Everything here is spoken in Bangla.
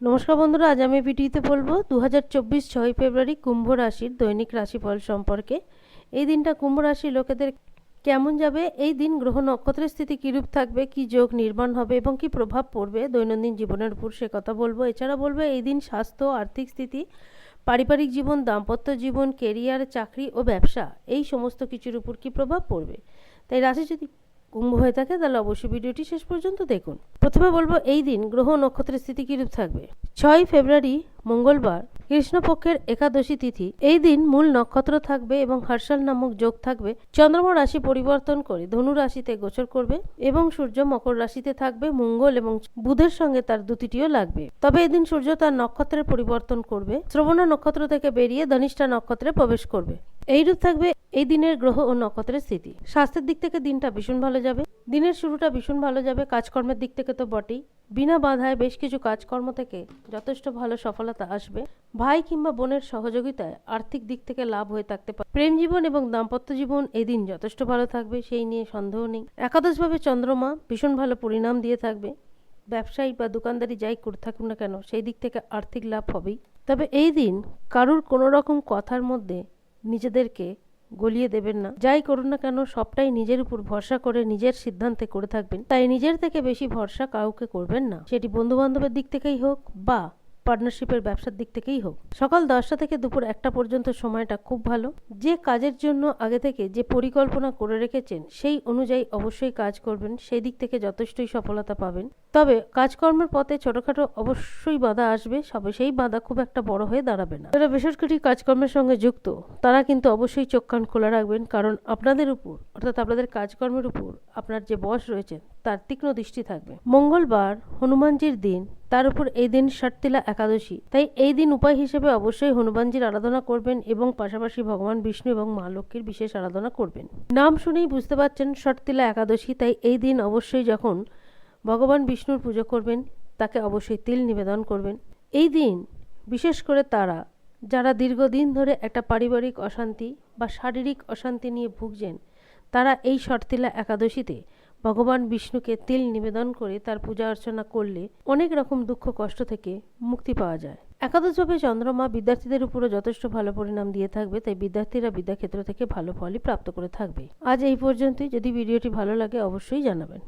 নমস্কার বন্ধুরা, আজ আমি ভিডিওতে বলব দু হাজার চব্বিশ ছয় ফেব্রুয়ারি কুম্ভ রাশির দৈনিক রাশিফল সম্পর্কে। এই দিনটা কুম্ভ রাশির লোকেদের কেমন যাবে, এই দিন গ্রহ নক্ষত্রের স্থিতি কীরূপ থাকবে, কি যোগ নির্মাণ হবে এবং কি প্রভাব পড়বে, দৈনন্দিন জীবনের উপর সে কথা বলব। এছাড়া বলব, এই দিন স্বাস্থ্য, আর্থিক স্থিতি, পারিবারিক জীবন, দাম্পত্য জীবন, কেরিয়ার, চাকরি ও ব্যবসা, এই সমস্ত কিছুর উপর কি প্রভাব পড়বে? তাই রাশি যদি কুম্ভ হয়ে থাকে, তাহলে অবশ্যই ভিডিওটি শেষ পর্যন্ত দেখুন। প্রথমে বলব, এই দিন গ্রহ নক্ষত্রের স্থিতি কিরূপ থাকবে? ছয় ফেব্রুয়ারি, মঙ্গলবার, কৃষ্ণপক্ষের একাদশী তিথি। এই দিন মূল নক্ষত্র থাকবে এবং হর্ষল নামক যোগ থাকবে। চন্দ্রমা রাশি পরিবর্তন করে ধনু রাশিতে গোচর করবে এবং সূর্য মকর রাশিতে থাকবে, মঙ্গল এবং বুধের সঙ্গে তার দুটিটিও লাগবে। তবে এদিন সূর্য তার নক্ষত্রের পরিবর্তন করবে। শ্রবণা নক্ষত্র থেকে বেরিয়ে ধনিষ্ঠা নক্ষত্রে প্রবেশ করবে। এইরূপ থাকবে এই দিনের গ্রহ ও নক্ষত্রের স্থিতি। স্বাস্থ্যের দিক থেকে দিনটা ভীষণ ভালো যাবে। দিনের শুরুটা ভীষণ ভালো যাবে। কাজকর্মের দিক থেকে তো বটেই। বিনা বাধায় বেশ কিছু কাজকর্ম থেকে যথেষ্ট ভালো সফলতা আসবে। ভাই কিংবা বোনের সহযোগিতায় আর্থিক দিক থেকে লাভ হয়ে থাকতে পারে। প্রেম জীবন এবং দাম্পত্য জীবন এই দিন যথেষ্ট ভালো থাকবে, সেই নিয়ে সন্দেহ নেই। একাদশভাবে চন্দ্রমা ভীষণ ভালো পরিণাম দিয়ে থাকবে। ব্যবসায়ী বা দোকানদারি যাই করে থাকুন না কেন, সেই দিক থেকে আর্থিক লাভ হবেই। তবে এই দিন কারুর কোনো রকম কথার মধ্যে নিজেদেরকে গলিয়ে দেবেন না। যাই করুন না কেন, সবটাই নিজের উপর ভরসা করে নিজের সিদ্ধান্তে করে থাকবেন। তাই নিজের থেকে বেশি ভরসা কাউকে করবেন না। সেটি বন্ধু বান্ধবের দিক থেকেই হোক বা পার্টনারশিপের ব্যবসার দিক থেকেই হোক। সকাল দশটা থেকে দুপুর একটা পর্যন্ত সময়টা খুব ভালো। যে কাজের জন্য আগে থেকে যে পরিকল্পনা করে রেখেছেন, সেই অনুযায়ী অবশ্যই কাজ করবেন। সেই দিক থেকে যথেষ্টই সফলতা পাবেন। তবে কাজকর্মের পথে ছোটখাটো অবশ্যই বাধা আসবে, সবে সেই বাধা খুব একটা বড় হয়ে দাঁড়াবে না। যারা বেসরকারি কাজকর্মের সঙ্গে যুক্ত, তারা কিন্তু অবশ্যই চোখ কান খোলা রাখবেন, কারণ আপনাদের উপর, অর্থাৎ আপনাদের কাজকর্মের উপর আপনার যে বস রয়েছেন, তার তীক্ষ্ণ দৃষ্টি থাকবে। মঙ্গলবার, হনুমানজির দিন, তার উপর এই দিন ষটতিলা একাদশী। তাই এই দিন উপায় হিসেবে অবশ্যই হনুমানজির আরাধনা করবেন এবং পাশাপাশি ভগবান বিষ্ণু এবং মা লক্ষ্মীর বিশেষ আরাধনা করবেন। নাম শুনেই বুঝতে পারছেন ষটতিলা একাদশী, তাই এই দিন অবশ্যই যখন ভগবান বিষ্ণুর পুজো করবেন, তাকে অবশ্যই তিল নিবেদন করবেন। এই দিন, বিশেষ করে তারা, যারা দীর্ঘদিন ধরে একটা পারিবারিক অশান্তি বা শারীরিক অশান্তি নিয়ে ভুগছেন, তারা এই শর্তিলা একাদশীতে ভগবান বিষ্ণুকে তিল নিবেদন করে তার পূজা অর্চনা করলে অনেক রকম দুঃখ কষ্ট থেকে মুক্তি পাওয়া যায়। একাদশভাবে চন্দ্রমা বিদ্যার্থীদের উপরও যথেষ্ট ভালো পরিণাম দিয়ে থাকবে, তাই বিদ্যার্থীরা বিদ্যাক্ষেত্র থেকে ভালো ফলই প্রাপ্ত করে থাকবে। আজ এই পর্যন্তই। যদি ভিডিওটি ভালো লাগে, অবশ্যই জানাবেন।